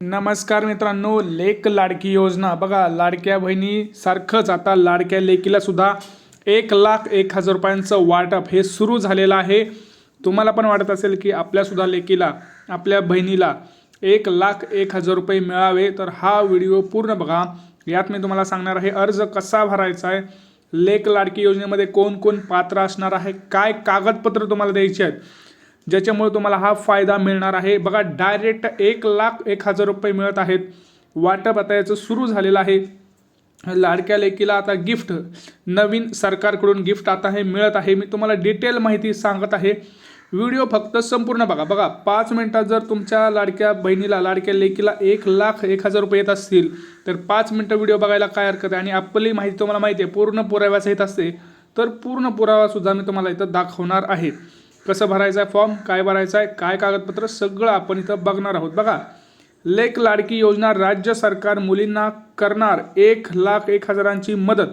नमस्कार मित्रांनो लेक लाडकी योजना. बघा लाडक्या बहिणीसारखंच आता लाडक्या लेकीला सुद्धा एक लाख एक हजार रुपयांचं वाटप हे सुरू झालेलं आहे. तुम्हाला पण वाटत असेल की आपल्यासुद्धा लेकीला आपल्या बहिणीला एक लाख एक हजार रुपये मिळावे तर हा व्हिडिओ पूर्ण बघा. यात मी तुम्हाला सांगणार आहे अर्ज कसा भरायचा आहे लेक लाडकी योजनेमध्ये कोण कोण पात्र असणार आहे काय कागदपत्र तुम्हाला द्यायची आहेत ज्याच्यामुळे तुम्हाला हा फायदा मिळणार आहे. बघा डायरेक्ट एक लाख एक हजार रुपये मिळत आहेत. वाटप आता याचं सुरू झालेलं आहे. लाडक्या लेकीला आता गिफ्ट नवीन सरकारकडून गिफ्ट आता हे मिळत आहे. मी तुम्हाला डिटेल माहिती सांगत आहे. व्हिडिओ फक्त संपूर्ण बघा. बघा पाच मिनटात जर तुमच्या लाडक्या बहिणीला लाडक्या लेकीला एक लाख एक हजार रुपये येत असतील तर पाच मिनटं व्हिडिओ बघायला काय हरकत आहे? आणि आपली माहिती तुम्हाला माहिती आहे पूर्ण पुराव्याचं येत असते तर पूर्ण पुरावासुद्धा मी तुम्हाला इथं दाखवणार आहे. कसं भरायचं आहे? फॉर्म काय भरायचं आहे? काय कागदपत्र? सगळं आपण इथं बघणार आहोत. बघा लेक लाडकी योजना राज्य सरकार मुलींना करणार. एक लाख एक हजारांची मदत.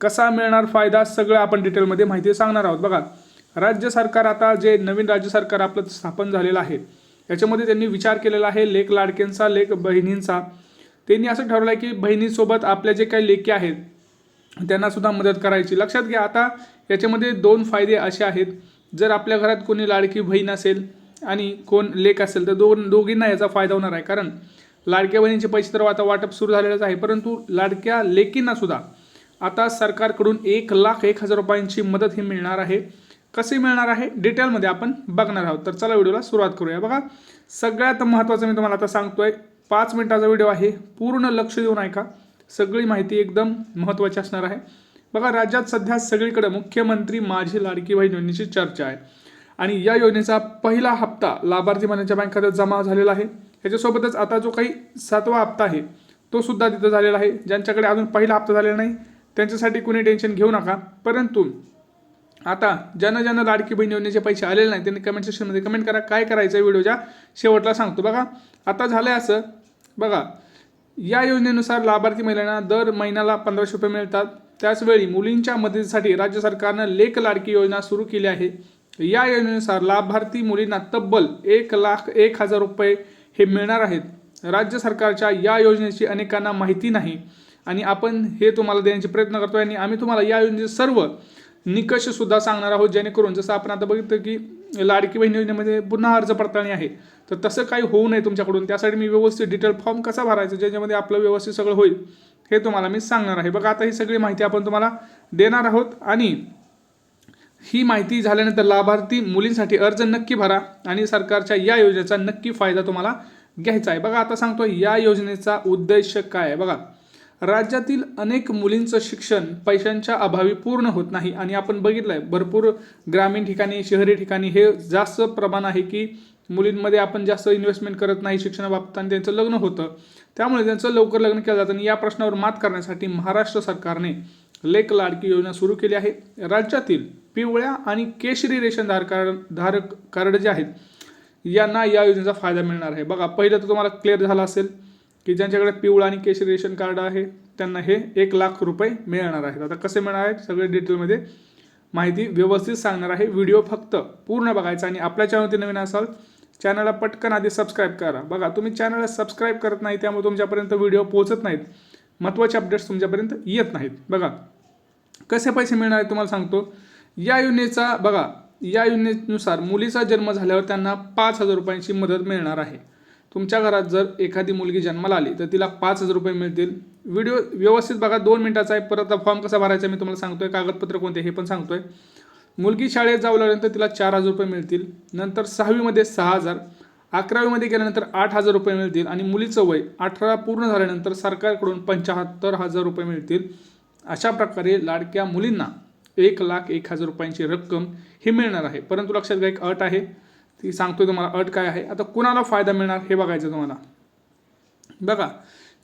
कसा मिळणार फायदा? सगळं आपण डिटेलमध्ये माहिती सांगणार आहोत. बघा राज्य सरकार आता जे नवीन राज्य सरकार आपलं स्थापन झालेलं आहे याच्यामध्ये त्यांनी विचार केलेला आहे लेक लाडक्यांचा लेक बहिणींचा. त्यांनी असं ठरवलं आहे की बहिणीसोबत आपल्या जे काही लेके आहेत त्यांना सुद्धा मदत करायची. लक्षात घ्या आता याच्यामध्ये दोन फायदे असे आहेत. जर आपल्या घरात कोणी लाडकी बहीण असेल आणि कोण लेक असेल तर दोन दोघींना याचा फायदा होणार आहे. कारण लाडक्या बहिणीचे पैसे तर आता वाटप सुरू झालेलंच आहे. परंतु लाडक्या लेकींना सुद्धा आता सरकारकडून एक लाख एक हजार रुपयांची मदत ही मिळणार आहे. कसे मिळणार आहे? डिटेलमध्ये आपण बघणार आहोत. तर चला व्हिडिओला सुरुवात करूया. बघा सगळ्यात महत्त्वाचं मी तुम्हाला आता सांगतोय. पाच मिनिटाचा व्हिडिओ आहे. पूर्ण लक्ष देऊन ऐका. सगळी माहिती एकदम महत्त्वाची असणार आहे. बघा राज्यात सध्या सगळीकडे मुख्यमंत्री माझी लाडकी बहीण योजनेची चर्चा आहे. आणि या योजनेचा पहिला हप्ता लाभार्थी मान्याच्या बँक खात्यात जमा झालेला आहे. याच्यासोबतच आता जो काही सातवा हप्ता आहे तो सुद्धा तिथं झालेला आहे. ज्यांच्याकडे अजून पहिला हप्ता झालेला नाही त्यांच्यासाठी कुणी टेन्शन घेऊ नका. परंतु आता ज्यांना ज्यांना लाडकी बहीण योजनेचे पैसे आलेले नाही त्यांनी कमेंट सेक्शनमध्ये कमेंट करा. काय करायचं व्हिडिओच्या शेवटला सांगतो. बघा आता झालं आहे असं बघा या योजनेनुसार लाभार्थी महिलांना दर महिन्याला पंधराशे रुपये मिळतात. त्याचवेळी मुलींच्या मदतीसाठी राज्य सरकारनं लेख लाडकी योजना सुरू केली आहे. या योजनेनुसार लाभार्थी मुलींना तब्बल एक लाख एक हजार रुपये हे मिळणार आहेत. राज्य सरकारच्या या योजनेची अनेकांना माहिती नाही. आणि आपण हे तुम्हाला देण्याचे प्रयत्न करतोय आणि आम्ही तुम्हाला या योजनेचे सर्व निकषसुद्धा सांगणार आहोत जेणेकरून जसं आपण आता बघितलं की लाडकी बहीण योजनेमध्ये पुन्हा अर्ज पडताळणी आहे. तर तसं काही होऊ नये तुमच्याकडून. त्यासाठी मी व्यवस्थित डिटेल फॉर्म कसा भरायचा ज्याच्यामध्ये आपलं व्यवस्थित सगळं होईल. हे तुम्हाला मी सांगणार आहे. बघा आता ही सगळी माहिती आपण तुम्हाला देणार आहोत आणि ही माहिती झाल्यानंतर लाभार्थी मुलींसाठी अर्ज नक्की भरा आणि सरकारच्या या योजनेचा नक्की फायदा तुम्हाला घ्यायचा आहे. बघा आता सांगतो या योजनेचा उद्देश काय आहे? बघा राज्यातील अनेक मुलींचं शिक्षण पैशांच्या अभावी पूर्ण होत नाही. आणि आपण बघितलं आहे भरपूर ग्रामीण ठिकाणी शहरी ठिकाणी हे जास्त प्रमाण आहे की मुलींमध्ये आपण जास्त इन्व्हेस्टमेंट करत नाही शिक्षणाबाबत आणि त्यांचं लग्न होतं. त्यामुळे त्यांचं लवकर लग्न केलं जातं आणि या प्रश्नावर मात करण्यासाठी महाराष्ट्र सरकारने लेख लाडकी योजना सुरू केली आहे. राज्यातील पिवळ्या आणि केशरी रेशन धारक धारक कार्ड जे आहेत यांना या योजनेचा फायदा मिळणार आहे. बघा पहिलं तर तुम्हाला क्लिअर झालं असेल की ज्यांच्याकडे पिवळा आणि केशरी रेशन कार्ड आहे त्यांना हे एक लाख रुपये मिळणार आहेत. आता कसे मिळणार आहेत? सगळे डिटेलमध्ये माहिती व्यवस्थित सांगणार आहे. व्हिडिओ फक्त पूर्ण बघायचा आणि आपल्या चॅनलवरती नवीन असाल चॅनलला पटकन आधी सबस्क्राईब करा. बघा तुम्ही चॅनलला सबस्क्राईब करत नाही त्यामुळे तुमच्यापर्यंत व्हिडिओ पोहोचत नाहीत. महत्त्वाचे अपडेट्स तुमच्यापर्यंत येत नाहीत. बघा कसे पैसे मिळणार आहेत तुम्हाला सांगतो. या योजनेचा बघा या योजनेनुसार मुलीचा जन्म झाल्यावर त्यांना पाच हजार रुपयांची मदत मिळणार आहे. तुमच्या घरात जर एखादी मुलगी जन्माला आली तर तिला पाच हजार रुपये मिळतील. व्हिडिओ व्यवस्थित बघा दोन मिनिटाचा आहे. परत फॉर्म कसा भरायचा मी तुम्हाला सांगतोय. कागदपत्र कोणते हे पण सांगतोय. मुलगी शाळेत जाऊ लागल्यानंतर तिला चार हजार रुपये मिळतील. नंतर सहावीमध्ये सहा हजार. अकरावीमध्ये गेल्यानंतर आठ हजार रुपये मिळतील. आणि मुलीचं वय अठरा पूर्ण झाल्यानंतर सरकारकडून पंच्याहत्तर हजार रुपये मिळतील. अशा प्रकारे लाडक्या मुलींना एक लाख एक हजार रुपयांची रक्कम ही मिळणार आहे. परंतु लक्षात घ्या एक अट आहे. ती सांगतोय तुम्हाला अट काय आहे. आता कुणाला फायदा मिळणार हे बघायचं तुम्हाला. बघा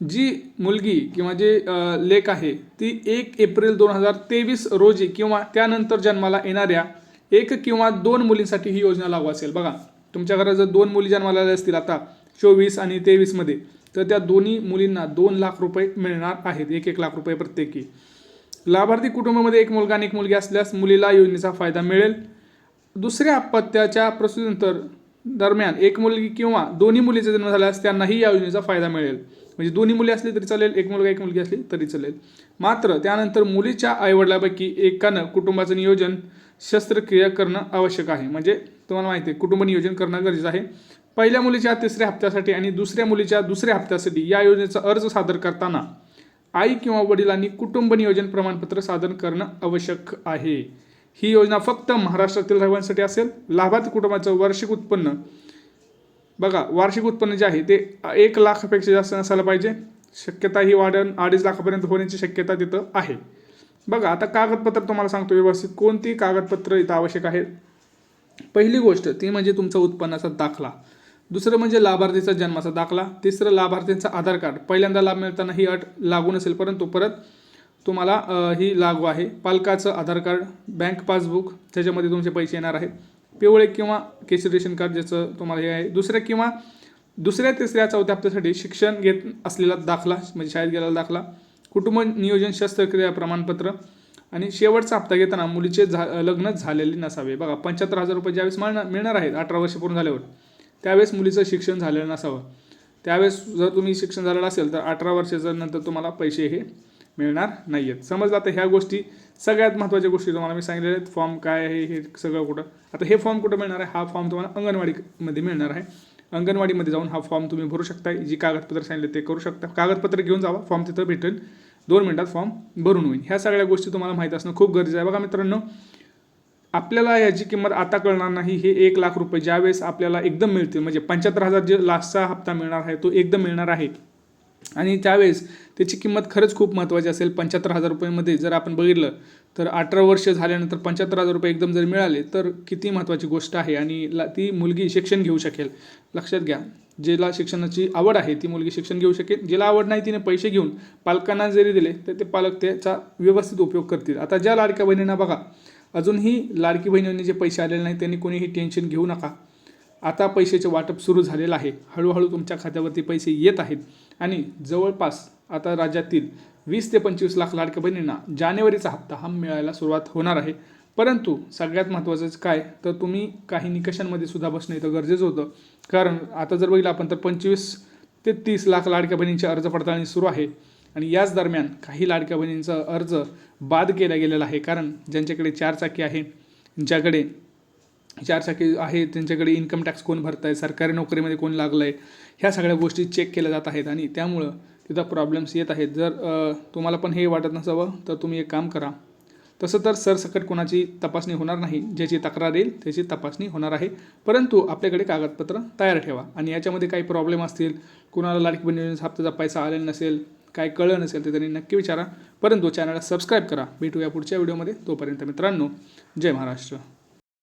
जी मुलगी किंवा जे लेख आहे ती एक एप्रिल दोन हजार तेवीस रोजी किंवा त्यानंतर जन्माला येणाऱ्या एक किंवा दोन मुलींसाठी ही योजना लागू असेल. बघा तुमच्या घरात जर दोन मुली जन्माला आल्या असतील आता चोवीस आणि तेवीसमध्ये तर त्या दोन्ही मुलींना दोन लाख रुपये मिळणार आहेत एक एक लाख रुपये प्रत्येकी. लाभार्थी कुटुंबामध्ये एक मुलगा आणि एक मुलगी असल्यास मुलीला योजनेचा फायदा मिळेल. दुसऱ्या अपत्याच्या प्रसूतीनंतर दरम्यान एक मुलगी किंवा दोन्ही मुलीचा जन्म झाल्यास त्यांनाही या योजनेचा फायदा मिळेल. म्हणजे दोन्ही मुली असली तरी चालेल एक मुलगा एक मुलगी असली तरी चालेल. मात्र त्यानंतर मुलीच्या आईवडिलापैकी एकानं कुटुंबाचं नियोजन शस्त्रक्रिया करणं आवश्यक आहे. म्हणजे तुम्हाला माहिती आहे कुटुंब नियोजन करणं गरजेचं आहे. पहिल्या मुलीच्या तिसऱ्या हप्त्यासाठी आणि दुसऱ्या मुलीच्या दुसऱ्या हप्त्यासाठी या योजनेचा अर्ज सादर करताना आई किंवा वडिलांनी कुटुंब नियोजन प्रमाणपत्र सादर करणं आवश्यक आहे. ही योजना फक्त महाराष्ट्रातील रहिवांसाठी असेल लाभार्थी कुटुंबाचं वार्षिक उत्पन्न बघा वार्षिक उत्पन्न जे आहे ते एक लाखापेक्षा जास्त नसायला पाहिजे. शक्यता ही वाढण अडीच लाखापर्यंत होण्याची शक्यता तिथं आहे. बघा आता कागदपत्र तुम्हाला सांगतो व्यवस्थित. कोणती कागदपत्र इथं आवश्यक आहेत? पहिली गोष्ट ती म्हणजे तुमचा उत्पन्नाचा दाखला. दुसरं म्हणजे लाभार्थीचा जन्माचा दाखला. तिसरं लाभार्थींचा आधार कार्ड. पहिल्यांदा लाभ मिळताना ही अट लागू नसेल परंतु परत तुम्हाला ही लागू आहे. पालकाचं आधार कार्ड बँक पासबुक त्याच्यामध्ये तुमचे पैसे येणार आहेत. पिवळे किंवा केसरी रेशन कार्ड ज्याचं तुम्हाला हे आहे. दुसऱ्या किंवा दुसऱ्या तिसऱ्या चौथ्या हप्त्यासाठी शिक्षण घेत असलेला दाखला म्हणजे शाळेत गेलेला दाखला कुटुंब नियोजन शस्त्रक्रिया प्रमाणपत्र आणि शेवटचा हप्ता घेताना मुलीचे झा लग्न झालेले नसावे. बघा पंच्याहत्तर हजार रुपये ज्यावेळेस मिळणार मिळणार आहेत अठरा वर्ष पूर्ण झाल्यावर त्यावेळेस मुलीचं शिक्षण झालेलं नसावं. त्यावेळेस जर तुम्ही शिक्षण झालेलं असेल तर अठरा वर्षाच्या नंतर तुम्हाला पैसे हे मिळणार नाही आहेत समजलं? आता ह्या गोष्टी सगळ्यात महत्त्वाच्या गोष्टी तुम्हाला मी सांगितलेल्या आहेत. फॉर्म काय आहे हे सगळं कुठं? आता हे फॉर्म कुठं मिळणार आहे? हा फॉर्म तुम्हाला अंगणवाडीमध्ये मिळणार आहे. अंगणवाडीमध्ये जाऊन हा फॉर्म तुम्ही भरू शकता. जी कागदपत्र सांगितले ते करू शकता. कागदपत्र घेऊन जावा. फॉर्म तिथं भेटेल. दोन मिनटात फॉर्म भरून होईल. ह्या सगळ्या गोष्टी तुम्हाला माहीत असणं खूप गरजेचं आहे. बघा मित्रांनो आपल्याला याची किंमत आता कळणार नाही. हे एक लाख रुपये ज्यावेळेस आपल्याला एकदम मिळतील म्हणजे पंच्याहत्तर हजार जे लास्टचा हप्ता मिळणार आहे तो एकदम मिळणार आहे. आणि त्यावेळेस त्याची किंमत खरंच खूप महत्त्वाची असेल. पंच्याहत्तर हजार रुपयेमध्ये जर आपण बघितलं तर अठरा वर्ष झाल्यानंतर पंच्याहत्तर हजार रुपये एकदम जर मिळाले तर किती महत्त्वाची गोष्ट आहे आणि ला ती मुलगी शिक्षण घेऊ शकेल. लक्षात घ्या जिला शिक्षणाची आवड आहे ती मुलगी शिक्षण घेऊ शकेल. जिला आवड नाही तिने पैसे घेऊन पालकांना जरी दिले तर ते पालक त्याचा व्यवस्थित उपयोग करतील. आता ज्या लाडक्या बहिणींना बघा अजूनही लाडकी बहिणींनी जे पैसे आलेले नाही त्यांनी कोणीही टेन्शन घेऊ नका. आता पैशाचे वाटप सुरू झालेलं आहे. हळूहळू तुमच्या खात्यावरती पैसे येत आहेत. आणि जवळपास आता राज्यातील वीस ते पंचवीस लाख लाडक्या बहिणींना जानेवारीचा हप्ता हा मिळायला सुरुवात होणार आहे. परंतु सगळ्यात महत्त्वाचं काय? तर तुम्ही काही निकषांमध्ये सुद्धा बसणं इथं गरजेचं होतं. कारण आता जर बघितलं आपण तर पंचवीस ते तीस लाख लाडक्या बहिणींची अर्ज पडताळणी सुरू आहे. आणि याच दरम्यान काही लाडक्या बहिणींचा अर्ज बाद केला गेलेला आहे. कारण ज्यांच्याकडे चार चाकी आहे ज्याकडे चार चाकी आहे त्यांच्याकडे इन्कम टॅक्स कोण भरत आहे सरकारी नोकरीमध्ये कोण लागलं आहे ह्या सगळ्या गोष्टी चेक केल्या जात आहेत आणि त्यामुळं तिथं प्रॉब्लेम्स येत आहेत. जर तुम्हाला पण हे वाटत नसावं तर तुम्ही एक काम करा. तसं तर सरसकट कोणाची तपासणी होणार नाही ज्याची तक्रार येईल त्याची तपासणी होणार आहे. परंतु आपल्याकडे कागदपत्र तयार ठेवा आणि याच्यामध्ये काही प्रॉब्लेम असतील कुणाला लाडकी बहिणी योजनेचा हप्त्याचा पैसा आलेला नसेल काय कळलं नसेल तर त्यांनी नक्की विचारा. परंतु चॅनलला सबस्क्राईब करा. भेटूया पुढच्या व्हिडिओमध्ये तोपर्यंत मित्रांनो जय महाराष्ट्र.